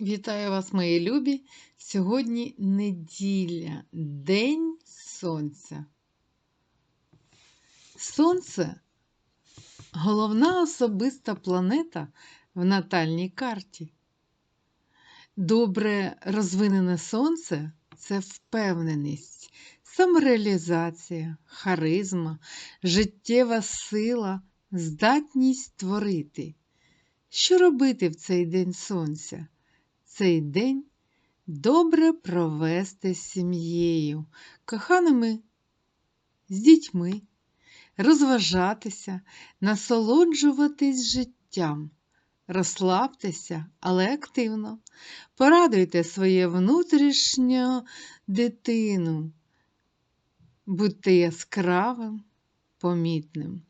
Вітаю вас, мої любі! Сьогодні неділя, День Сонця. Сонце головна особиста планета в натальній карті. Добре розвинене сонце це впевненість, самореалізація, харизма, життєва сила, здатність творити. Що робити в цей день сонця? Цей день добре провести з сім'єю, коханими з дітьми, розважатися, насолоджуватись життям, розслабтеся, але активно. Порадуйте своє внутрішню дитину, будьте яскравим, помітним.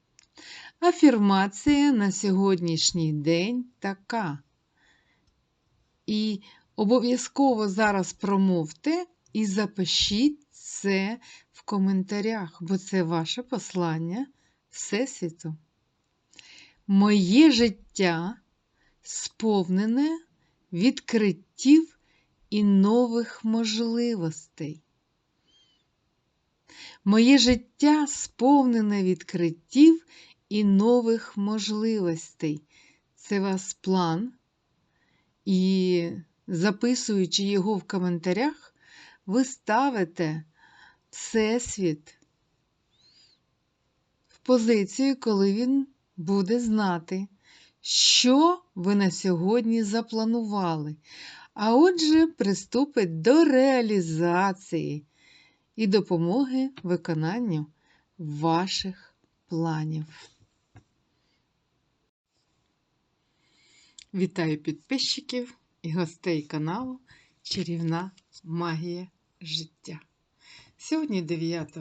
Афірмація на сьогоднішній день така. І обов'язково зараз промовте і запишіть це в коментарях, бо це ваше послання Всесвіту. Моє життя сповнене відкриттів і нових можливостей. Моє життя сповнене відкриттів і нових можливостей. Це вас план. І записуючи його в коментарях, ви ставите Всесвіт в позицію, коли він буде знати, що ви на сьогодні запланували. А отже, приступить до реалізації і допомоги виконанню ваших планів. Вітаю підписчиків і гостей каналу Чарівна Магія життя. Сьогодні 9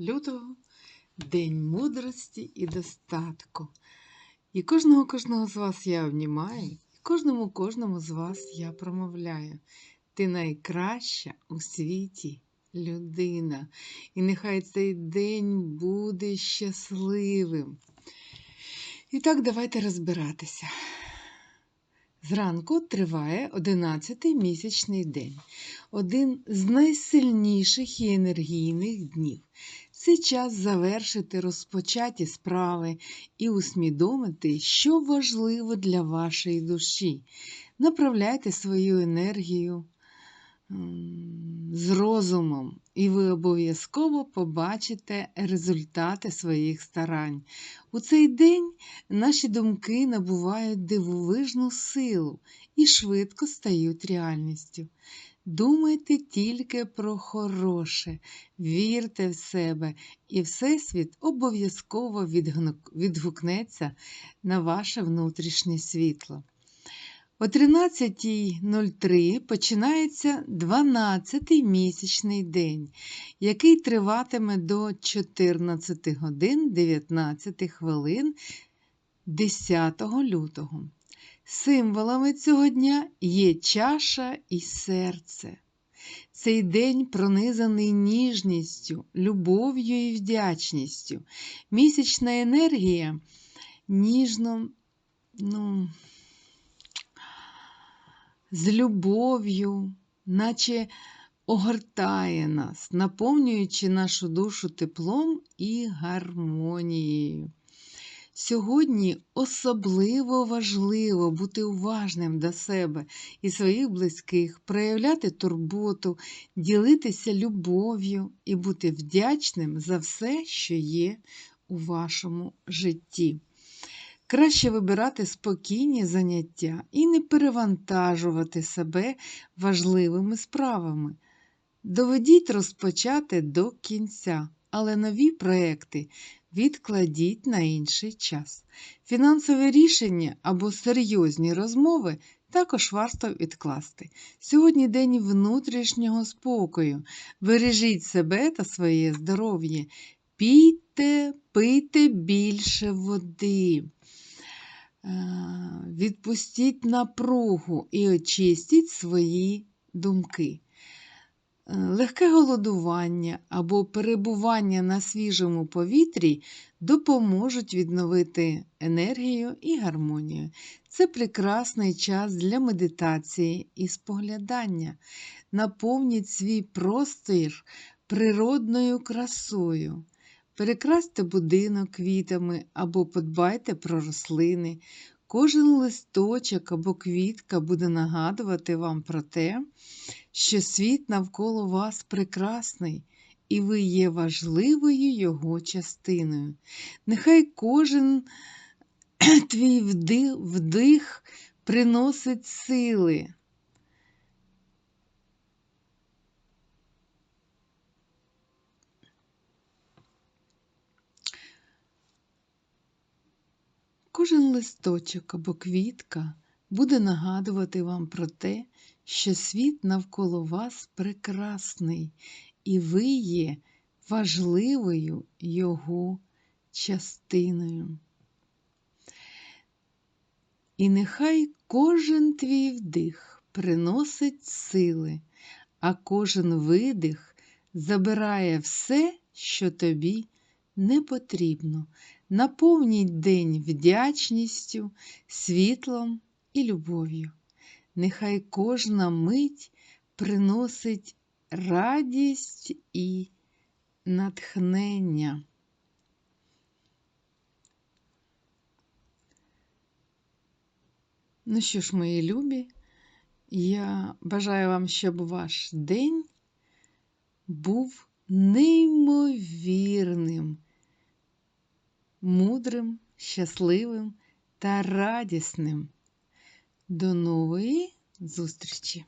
лютого, День мудрості і достатку. І кожного кожного з вас я обнімаю, і кожному кожному з вас я промовляю. Ти найкраща у світі людина. І нехай цей день буде щасливим. І так, давайте розбиратися. Зранку триває 11-й місячний день, один з найсильніших і енергійних днів. Це час завершити розпочаті справи і усмідомити, що важливо для вашої душі. Направляйте свою енергію з розумом, і ви обов'язково побачите результати своїх старань. У цей день наші думки набувають дивовижну силу і швидко стають реальністю. Думайте тільки про хороше, вірте в себе, і Всесвіт обов'язково відгукнеться на ваше внутрішнє світло. О 13.03 починається 12-й місячний день, який триватиме до 14 годин 19 хвилин 10 лютого. Символами цього дня є чаша і серце. Цей день пронизаний ніжністю, любов'ю і вдячністю. Місячна енергія ніжно, ну, з любов'ю, наче огортає нас, наповнюючи нашу душу теплом і гармонією. Сьогодні особливо важливо бути уважним до себе і своїх близьких, проявляти турботу, ділитися любов'ю і бути вдячним за все, що є у вашому житті. Краще вибирати спокійні заняття і не перевантажувати себе важливими справами. Доведіть розпочати до кінця, але нові проекти відкладіть на інший час. Фінансове рішення або серйозні розмови також варто відкласти. Сьогодні день внутрішнього спокою. Бережіть себе та своє здоров'я. Пійте, пийте більше води. Е, відпустіть напругу і очистіть свої думки. легке голодування або перебування на свіжому повітрі допоможуть відновити енергію і гармонію. Це прекрасний час для медитації і споглядання. Наповніть свій простір природною красою. Перекрасьте будинок квітами або подбайте про рослини. Кожен листочок або квітка буде нагадувати вам про те, що світ навколо вас прекрасний, і ви є важливою його частиною. Нехай кожен твій вдих, приносить сили. Кожен листочок або квітка буде нагадувати вам про те, що світ навколо вас прекрасний, і ви є важливою його частиною. І нехай кожен твій вдих приносить сили, а кожен видих забирає все, що тобі не потрібно. Наповніть день вдячністю, світлом і любов'ю. Нехай кожна мить приносить радість і натхнення. Ну що ж, мої любі, я бажаю вам, щоб ваш день був неймовірним, мудрим, щасливим та радісним. До нової зустрічі!